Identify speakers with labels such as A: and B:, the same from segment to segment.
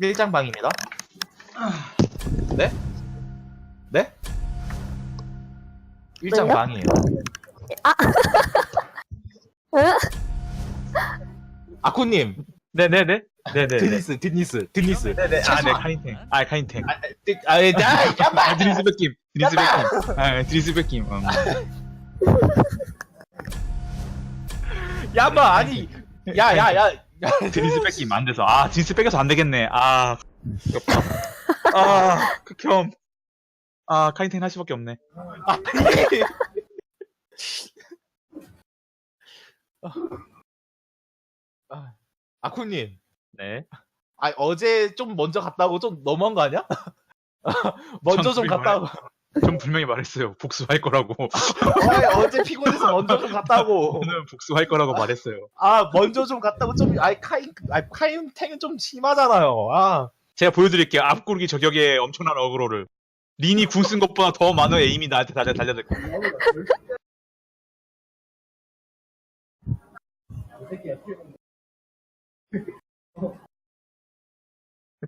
A: 밀장방입니다. 네? 네? 일장방이에요.
B: 응?
A: 아쿠님,
C: 네네 네. 네네.
A: 드니스, 드니스, 드니스.
C: 네네. 아, 네. 카인탱. 아, 카인탱.
A: 아, 드- 아, 예, 아,
C: 아. 드리스 백김. 드리스 백김. 아, 드리스 백김. 음.
A: 야마 아니, 야, 야, 야.
C: 드리스 백김 안 돼서. 아, 드리스 뺏겨서 안 되겠네. 아, 귀엽다. 아, 극혐. 아, 카인탱 할 수밖에 없네.
A: 아, 아쿠님,
C: 네.
A: 아 어제 좀 먼저 갔다 오고 좀 너무한 거 아니야? 먼저
C: 좀전
A: 갔다 오고.
C: 전 분명히 말했어요. 복수할 거라고.
A: 어, 어제 피곤해서 먼저 좀 갔다 오고.
C: 저는 복수할 거라고 말했어요.
A: 아, 먼저 좀 갔다 오고 좀, 아이, 카인, 아이, 카인 탱은 좀 심하잖아요. 아.
C: 제가 보여드릴게요. 앞구르기 저격의 엄청난 어그로를. 린이 궁 쓴 것보다 더 많은 에임이 나한테 달려, 달려들 거야.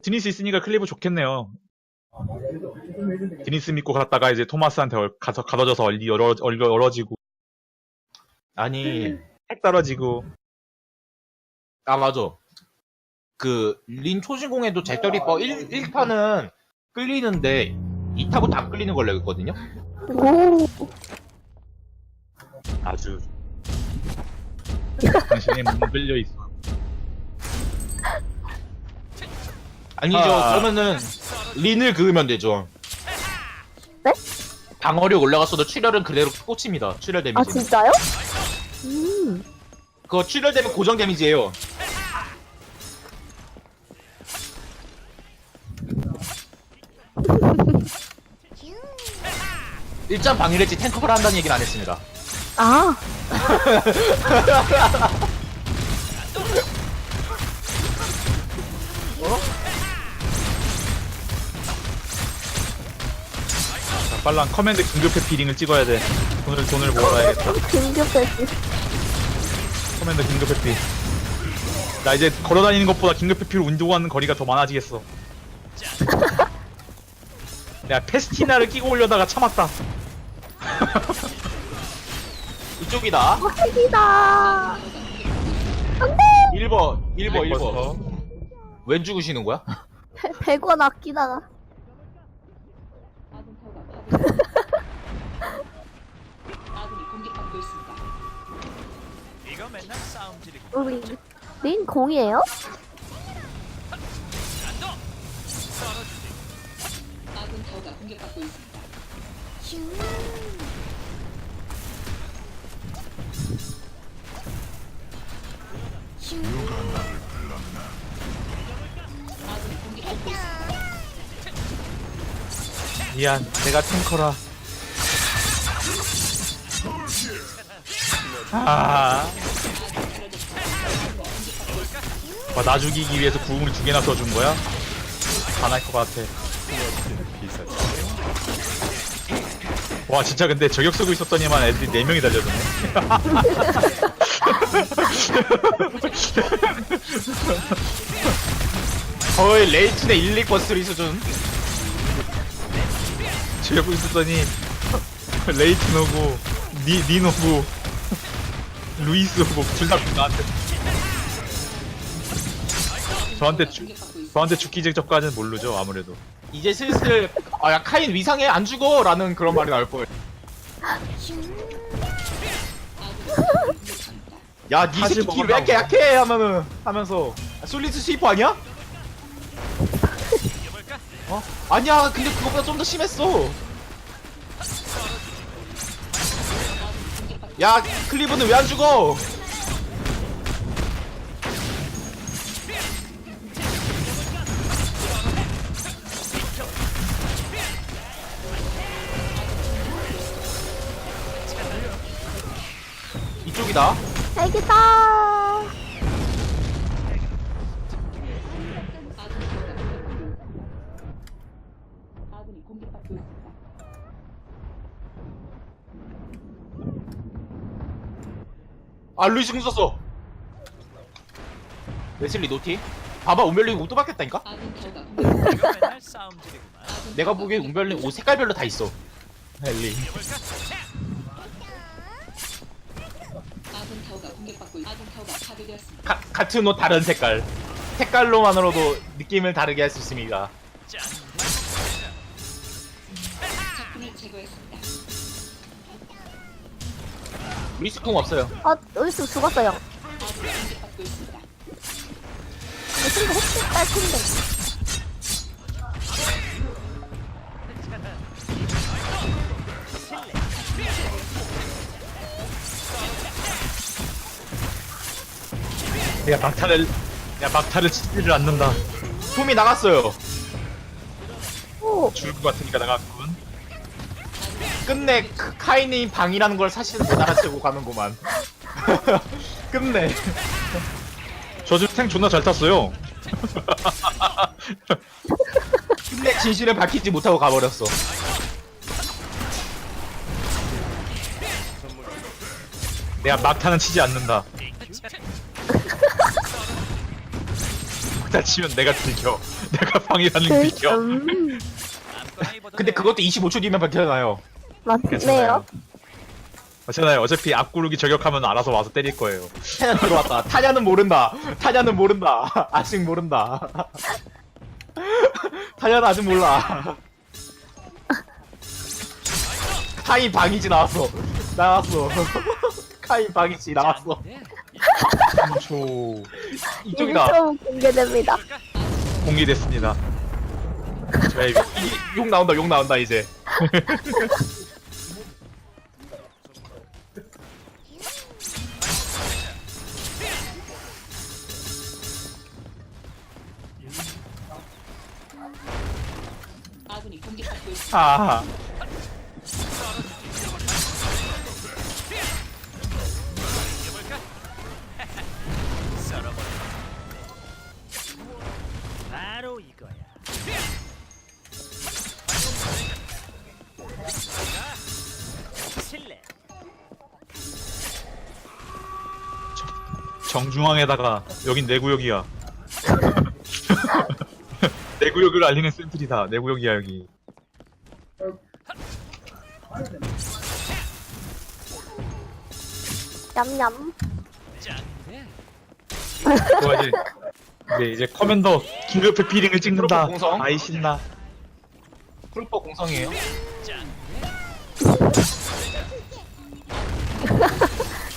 C: 드니스 있으니까 클리브 좋겠네요. 드니스 믿고 갔다가 이제 토마스한테 얼- 가서 가둬져서 얼리 얼어, 얼어, 얼어지고
A: 아니,
C: 핵 떨어지고
A: 아, 맞아. 그, 린 초신공에도 잭더리퍼 1, 1타는 끌리는데, 2타부터 안 끌리는 걸로 알고 있거든요?
B: 오,
C: 아주 당신의 몸 끌려 있어.
A: 아니죠.
C: 아.
A: 그러면은, 린을 그으면 되죠.
B: 네?
A: 방어력 올라갔어도 출혈은 그대로 꽂힙니다. 출혈
B: 아
A: 데미지.
B: 진짜요? 음,
A: 그거 출혈되면 고정 데미지예요. 일장 방일했지 탱커를 한다는 얘기는 안 했습니다.
B: 아,
C: 자, 빨랑 커맨드 긴급 회피링을 찍어야 돼. 돈을 돈을 모아야겠다.
B: 긴급했지.
C: 커맨드 긴급 회피. 나 이제 걸어다니는 것보다 긴급 회피로 운동하는 거리가 더 많아지겠어. 야 페스티나를 끼고 올려다가 참았다.
A: 이쪽이다.
B: 핵이다.
A: 1번, 1번, 1번. 웬 죽으시는 거야?
B: 100원 아끼다가. 우리 린 공이에요?
C: 미안, 내가 탱커라. 아. 와, 나 죽이기 위해서 구음을 두 개나 써준 거야? 안할것 같아. 와, 진짜 근데 저격 쓰고 있었더니만 애들이 4명이 달려드네.
A: 거의 레이튼의 1, 2번 3 수준.
C: 저격 쓰고 있었더니, 레이튼 오고, 니, 닌 오고, 루이스 오고, 둘다 나한테. 저한테 죽. 저한테 죽기 직전까지는 모르죠 아무래도
A: 이제 슬슬, 아, 야, 카인 위상해, 안 죽어! 라는 그런 말이 나올 거예요. 야, 니
C: 사실
A: 새끼 길왜 이렇게. 약해! 하면은, 하면서. 아, 솔리드 스위퍼 아니야? 어? 아니야, 근데 그거보다 좀 더 심했어. 야, 클리브는 왜 안 죽어? 이쪽이다.
D: 있습니다.
A: 아, 루이스 궁 썼어. 웨슬리 노티? 봐봐 운별링 옷도 바뀌었다니까?
E: 이거 맨날 싸움질이구만.
A: 내가 보기엔 운별링 옷 색깔별로 다 있어 헬리
D: 공격받고 있- 아군 타워가 파괴되었습니다.
A: 가, 같은 옷 다른 색깔 색깔로만으로도 느낌을 다르게 할 수 있습니다.
D: 적군을 제거했습니다.
A: 리스콩 없어요
B: 아, 여기서 죽었어요.
D: 아군이 공격받고 있습니다.
B: 거 혹시 딸픈데.
C: 내가 막타를 야 막타를 치지를 않는다.
A: 톰이 나갔어요
B: 오,
C: 죽을 것 같으니까 나갔군.
A: 끝내 그 카이님 방이라는 걸 사실은 못 알아채고 가는구만 끝내
C: 저 지금 탱 존나 잘 탔어요.
A: 끝내 진실을 밝히지 못하고 가버렸어
C: 내가 막타는 치지 않는다. 막타 치면 내가 들켜. 내가 방이라는 게
B: 그,
C: 들켜.
B: 음,
A: 근데
E: 돼.
A: 그것도 25초 뒤면 밝혀나요
B: 맞네요.
C: 괜찮아요. 괜찮아요. 어차피 앞구르기 저격하면 알아서 와서 때릴 거예요.
A: 타냐 들어왔다 타냐는 모른다 타냐는 모른다 아직 모른다 타냐는 아직 몰라 카인 방이지 나왔어 나왔어 카인 방이지 나왔어
E: 짠.
C: 3초
A: 이쪽이다
B: 공개됩니다.
C: 공개됐습니다. 저희
A: 이- 욕 나온다 욕 나온다 이제
D: 아군이 공격받고 있습니다.
C: 아 정중앙에다가 여긴 내 구역이야. 내 구역을 알리는 센트리다. 내 구역이야 여기.
B: 냠냠.
E: 짠데.
C: 좋아지. 이제 이제 커맨더 긴급 회피링을 찍는다.
A: 공성.
C: 아이 신나.
A: 풀퍼 공성이에요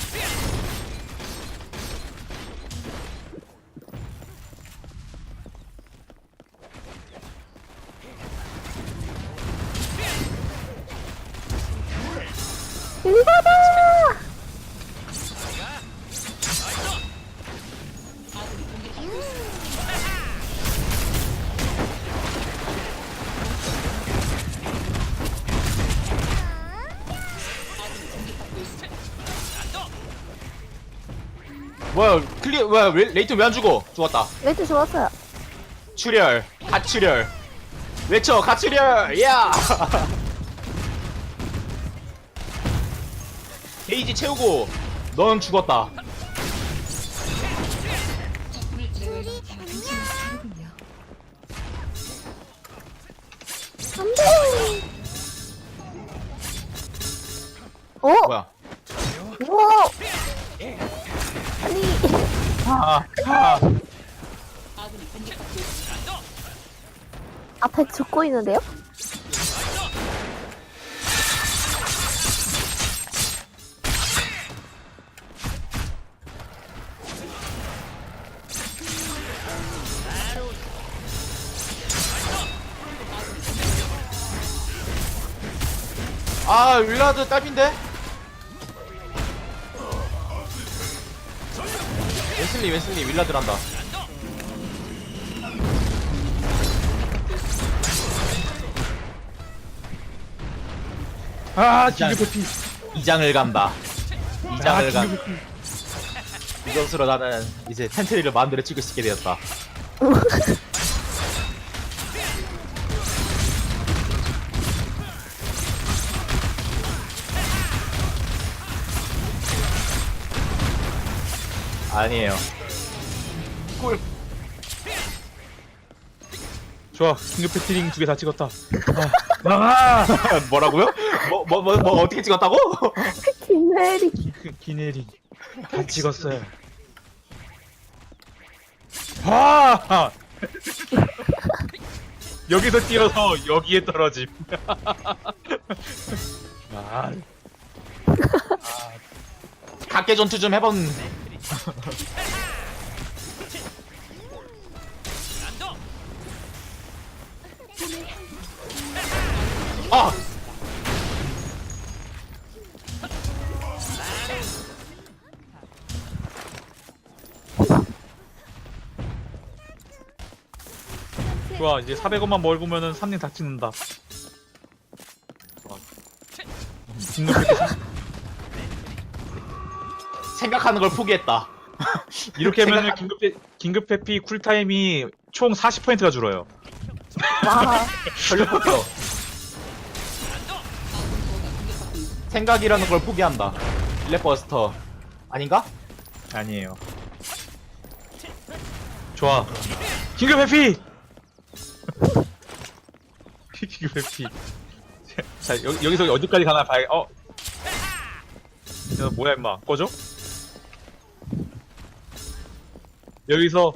A: 클리어 뭐야 왜- 레이트 왜안 죽어 죽었다
B: 레이트 좋았어요.
A: 출혈 가출혈 외쳐 가출혈 야 게이지 채우고 넌 죽었다
D: 적군을 제거했습니다.
B: 안 돼! 오!
A: 뭐야
B: 우와! 앞에 죽고 있는데요?
A: 아 윌라드 딸인데 웨슬리 웨슬리 윌라드란다
C: 아, 긴급 회피.
A: 이장을 간다
C: 아,
A: 이장을 간
C: 긴급 회피.
A: 이것으로 나는 이제 텐트리를 마음대로 찍을 수 있게 되었다 아니에요 꿀
C: 좋아 긴급 패티링 두 개 다 찍었다 아, 나가
A: 뭐라고요? 뭐, 뭐, 뭐, 뭐 어떻게 찍었다고?
B: 김혜리.
C: 기내리 다 찍었어요 아 여기서 뛰어서 여기에 떨어짐 아
A: 각계 전투 좀 해봤는데. 아!
C: 좋아 이제 400원만 먹으면은 3년 다 찍는다. 좋아. 긴급 패티
A: 생각하는 걸 포기했다.
C: 이렇게 하면
A: 생각-
C: 긴급, 회- 긴급 회피 쿨타임이 총 40%가 줄어요.
B: 와.
A: 전력폭격. 생각이라는 걸 포기한다. 일렉버스터. 아닌가?
C: 아니에요. 좋아. 긴급 회피! 긴급 회피. 자, 여, 여기서 어디까지 가나 봐야, 어? 야, 뭐야, 임마. 꺼져? 여기서,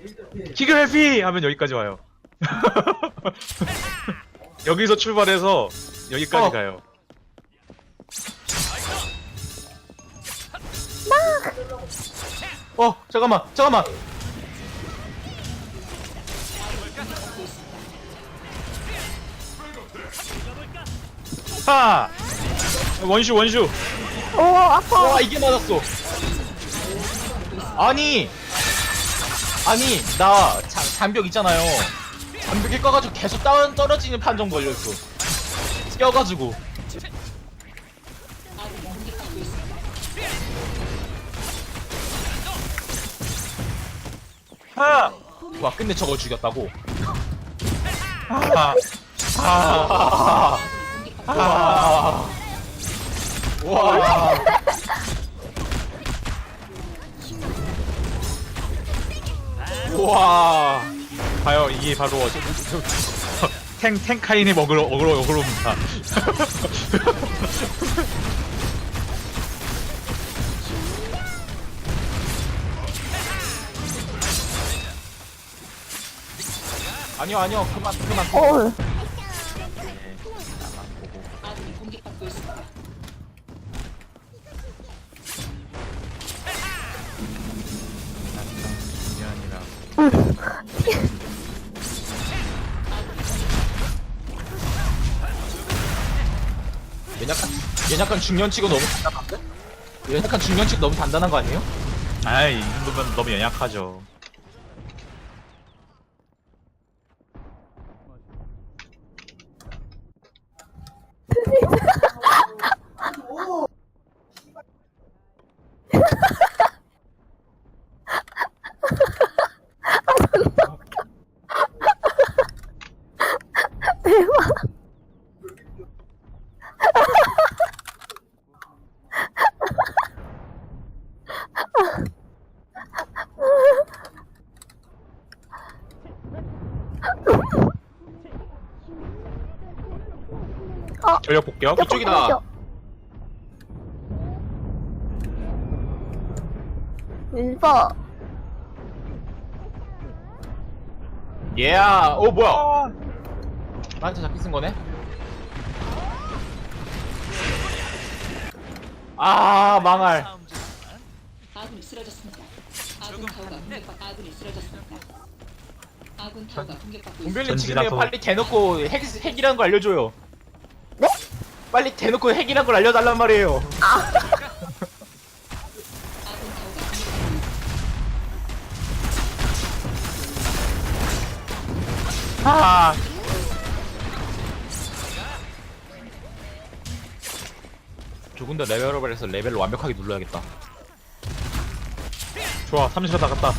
C: 긴급 회피! 하면 여기까지 와요. 여기서 출발해서 여기까지
A: 어.
C: 가요.
A: 어, 잠깐만, 잠깐만.
C: 하! 원슈, 원슈!
B: 오, 아파.
A: 와, 이게 맞았어. 아니, 아니, 나 자, 잔벽 있잖아요. 잔벽에 꺼가지고 계속 다운 떨어지는 판정 걸렸어. 껴가지고.
C: 하!
A: 와, 근데 저거 죽였다고.
C: 하! 하!
A: 아, 아, 와. 와.
C: 봐요, 이게 바로 탱 탱카인의 먹으러 어그로 어그로입니다.
A: 아니요, 아니요. 그만, 그만.
B: 어.
A: 중년치고 너무 단단한데? 연약한 중년치고 너무 단단한 거 아니에요?
C: 아이 이 정도면 너무 연약하죠. 전력 복격.
A: 이쪽이다.
B: 일버.
A: 예, 오, 뭐야. 나한테 잡기 쓴 거네? 아, 망할.
D: 아군이 쓰러졌습니다. 아군 타워가 공격받 아군이 쓰러졌습니다. 아군 타워가 공격받고 있습니다.
A: 은별님 지금 빨리 대놓고 핵, 핵이라는 거 알려줘요.
B: 네?
A: 빨리 대놓고 핵이라는 걸 알려달란 말이에요.
D: 있습니다.
C: 아,
A: 조금 더 레벨업을 해서 레벨을 완벽하게 눌러야겠다.
C: 좋아 30가 나갔다.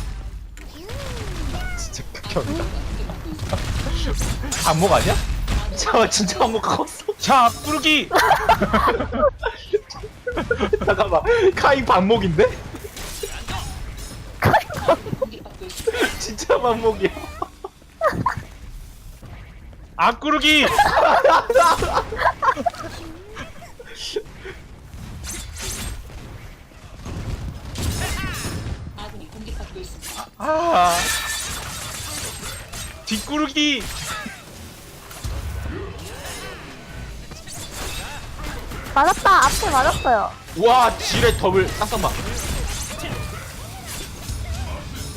A: 진짜 극혐이다. 방목 아니야? 저 진짜 방목 컸어.
C: 자 뿌르기.
A: 잠깐만.
D: 공격받고 있습니다.
A: 진짜!
D: 아군이 공격받고 있습니다.
C: 아. 뒷구르기!
B: 맞았다. 앞에 맞았어요.
A: 우와 지뢰 더블 쌍쌍방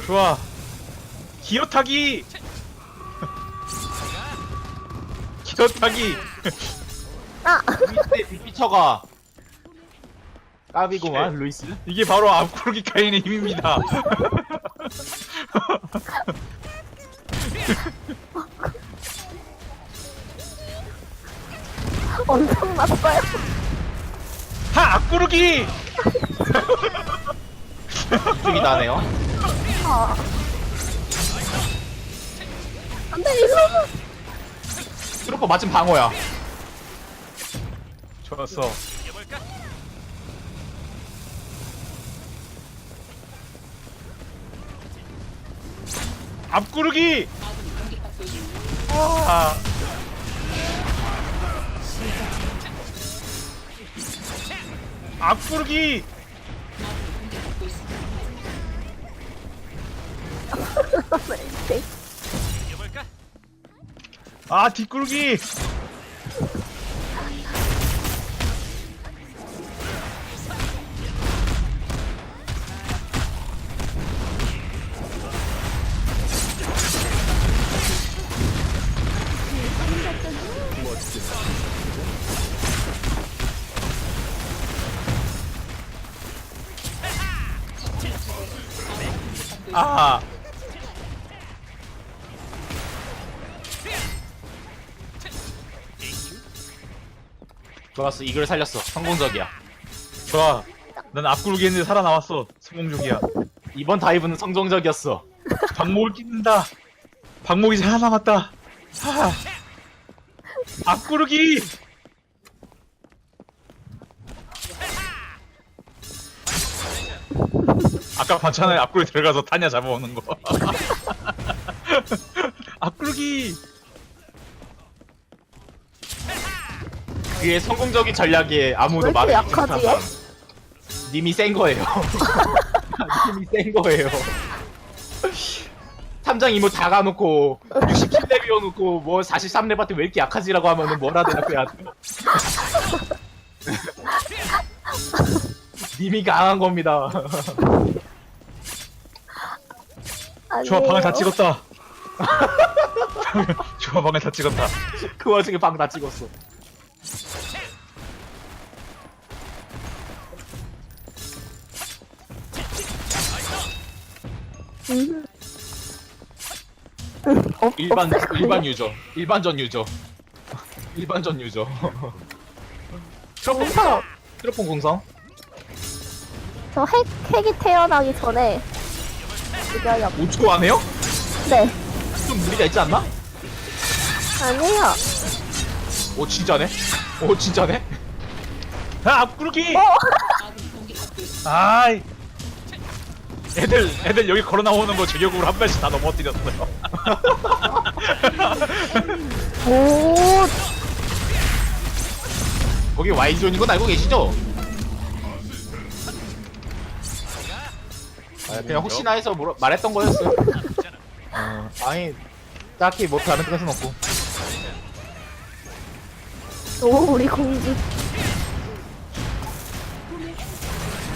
C: 좋아. 기어 타기! 기어 타기!
B: 아,
A: 루이스의 빅피처가 까비구만 루이스
C: 이게 바로 앞구르기 카인의 힘입니다.
B: 엄청 났어요.
C: 하! 앞구르기!
A: 이쪽이 나네요
B: 아. 안 돼, 이러면.
A: 트로퍼 마침 방어야
C: 좋았어. 앞구르기!
D: 아 있습니다.
C: 아. 뒷구르기!
A: 좋았어 이글 살렸어 성공적이야
C: 좋아. 난 앞구르기 했는데 살아나왔어. 성공 중이야.
A: 이번 다이브는 성공적이었어
C: 방목을 끼는다. 방목이 하나 남았다. 하. 앞구르기! 아까 봤잖아요. 앞구르기 들어가서 타냐 잡아오는 거. 앞구르기!
A: 그의 성공적인 전략에 아무도
B: 왜 이렇게
A: 말을
B: 약하지, 얘?
A: 님이 센 거예요 님이 센 거예요 탐장 이모 다 가놓고 67렙 이어놓고 뭐 43렙한테 왜 이렇게 약하지라고 하면은 뭐라 대답해야 돼 님이 강한 겁니다
C: 좋아, 방을 다. 찍었다. 좋아, 방을 다 찍었다.
A: 그 와중에 방 다 찍었어
B: 음, 어,
A: 일반
B: 걸요?
A: 일반 유저 일반전 유저 일반전 유저
B: 공성.
A: 트로폰 공성
B: 저 핵, 핵이 태어나기 전에 죽여요.
A: 5초 안 해요?
B: 네.
A: 좀 무리가 있지 않나?
B: 아니에요.
A: 오 진짜네? 오 진짜네?
C: 아, 앞구르기!
D: 있습니다.
C: 아이. 애들, 애들 여기 걸어 나오는 거 제격으로 한 발씩 다 넘어뜨렸어요.
B: 오,
A: 거기 Y존인 건 알고 계시죠? 아, 그냥 혹시나 해서 물어- 말했던 거였어요. 어, 아니 딱히 뭐 다른 뜻은 없고.
B: 오, 우리 공주.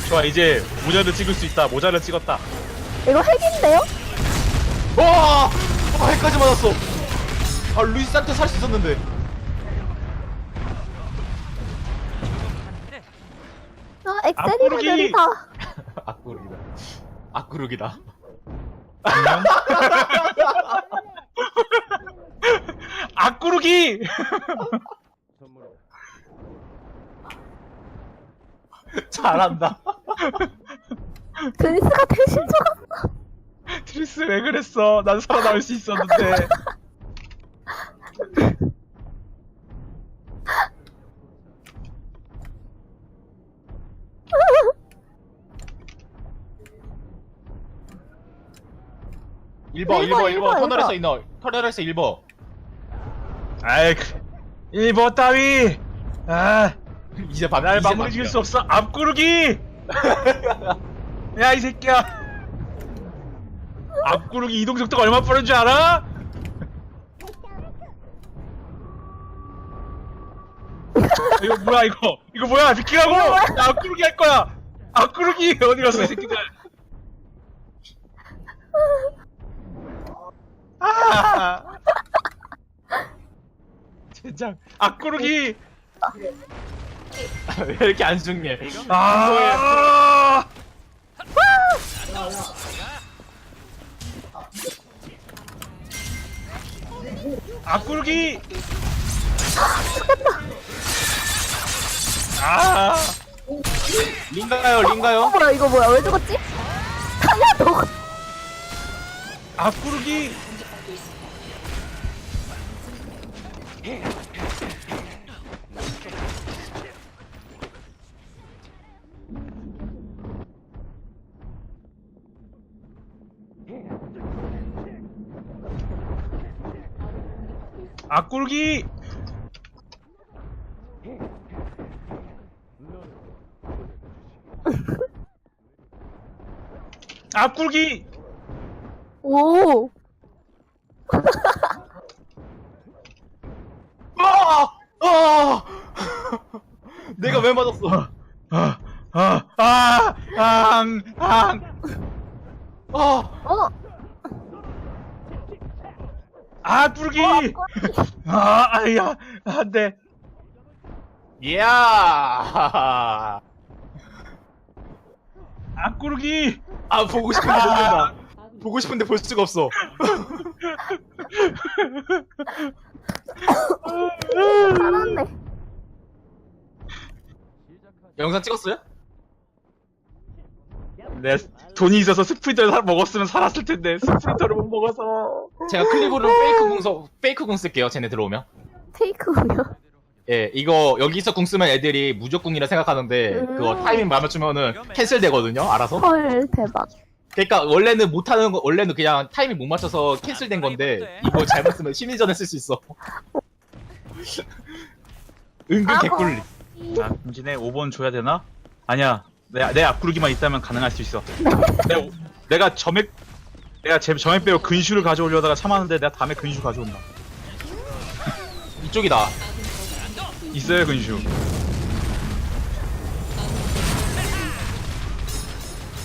C: 좋아, 이제 모자를 찍을 수 있다. 모자를 찍었다.
B: 이거 핵인데요?
A: 와! 아, 해까지 맞았어. 아, 루이스한테 살 수 있었는데.
B: 아,
C: 앞구르기!
B: 엑셀이들이다.
A: 악구르기다. 악구르기다.
C: 안녕? 앞구르기!
A: 잘한다.
B: 드니스가 대신 죽었어.
C: 트리스 왜 그랬어? 난 살아남을 수 있었는데.
A: 일버
B: 일버,
A: 1버, 1버,
B: 일버,
A: 터널에서
B: 일버.
A: 인어. 터널에서 1버.
C: 아이 그 1번 따위 아
A: 이제 밥,
C: 날
A: 이제
C: 마무리 지을. 수 없어 앞구르기 야 이 새끼야 앞구르기 이동 속도가 얼마 빠른 줄 알아? 이거 뭐야 이거? 이거 뭐야? 비키라고? 나 앞구르기 할 거야. 앞구르기? 어디 갔어 이 새끼들? 아! 젠장 앞구르기!
A: 왜 이렇게 안 죽냐?
C: 아 앞구르기. 아.
A: 린가요,
B: 어
A: 린가요?
B: 뭐야 이거 뭐야? 왜 죽었지? 타냐 너
C: 앞구르기
D: 있습니다.
C: 앞구르기 앞구르기
B: 오
A: 아! 아! 내가 왜 맞았어?
C: 아, 아, 아, 앙, 앙,
A: 아!
B: 어?
C: 앞구르기 아, 아야, 안 돼.
A: 이야!
C: 앞구르기
A: 아, 보고 싶은데 못 본다. 보고 싶은데 볼 수가 없어.
B: 살았네
A: 영상 찍었어요?
C: 내 돈이 있어서 스프린터를 사- 먹었으면 살았을 텐데 스프린터를 못 먹어서
A: 제가 클립으로 페이크 궁 써, 페이크 궁 쓸게요. 쟤네 들어오면.
B: 테이크군요
A: 예, 이거 여기서 궁 쓰면 애들이 무적궁이라 생각하는데
B: 음.
A: 그거 타이밍 맞추면은 캔슬 되거든요. 알아서.
B: 헐 대박
A: 그러니까 원래는 못 하는 거 원래는 그냥 타이밍 못 맞춰서 캔슬된 건데 이거 잘못 쓰면 심리전에 쓸 수 있어. 은근. 개꿀리.
C: 아 김진애 5번 줘야 되나? 아니야 내, 내 앞구르기만 있다면 가능할 수 있어 내, 오- 내가 점액 내가 제 점액 빼고 근슈를 가져오려다가 참았는데 내가 다음에 근슈 가져온다
A: 이쪽이다.
C: 있어요 근슈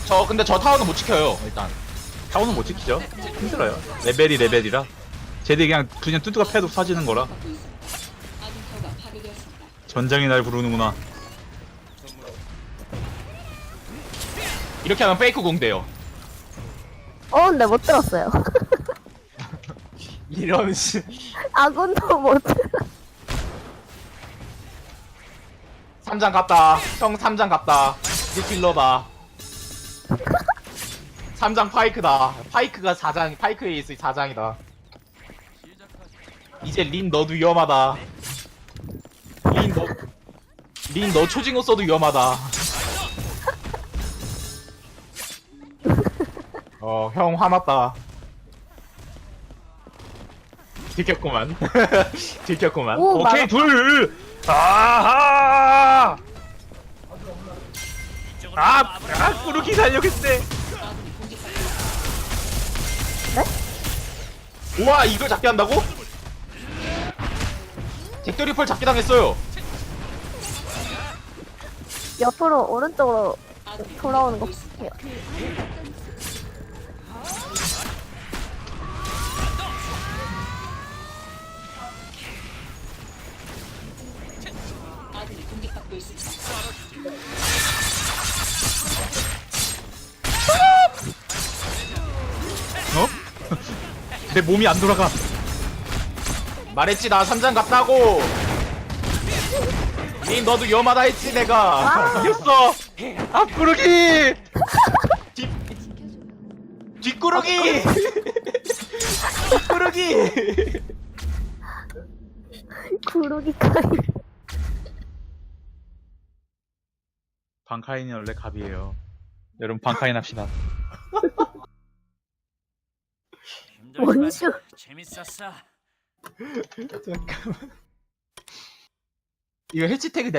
A: 저 근데 저 타워는 못 지켜요. 일단.
C: 타워는 못 지키죠 힘들어요 레벨이 레벨이라 쟤들이 그냥 그냥 뚜뚜가 패도 사지는 거라. 전장이 날 부르는구나
A: 이렇게 하면 페이크 궁 돼요.
B: 어 근데 못 들었어요
A: 이런 씨.
B: 아군도 못 들어
A: 3장 갔다. 형 3장 갔다. 리필러다. 3장 파이크다. 파이크가 4장, 파이크에 있어 4장이다. 이제 린 너도 위험하다. 린 너, 린 너 초징어 써도 위험하다. 어, 형 화났다. 들켰구만. 들켰구만.
B: 오
C: 오케이 둘 아하 아, 아 꾸르기
D: 아군이 공격받고 있습니다.
A: 우와 이걸 잡게 한다고? 잭더리펄 잡게 당했어요
B: 옆으로 오른쪽으로 돌아오는 거. 볼게요
C: 어? 내 몸이 안 돌아가.
A: 말했지 나 3장 갔다고. 린 너도 위험하다 했지 내가.
C: 이겼어. 앞구르기.
A: 뒷 뒷구르기. 뒷구르기.
B: 구르기까지
C: 방카인이 원래 갑이에요 여러분 방카인 합시다
B: 원슈
E: 재밌었어.
A: 잠깐만. 이거 해시태그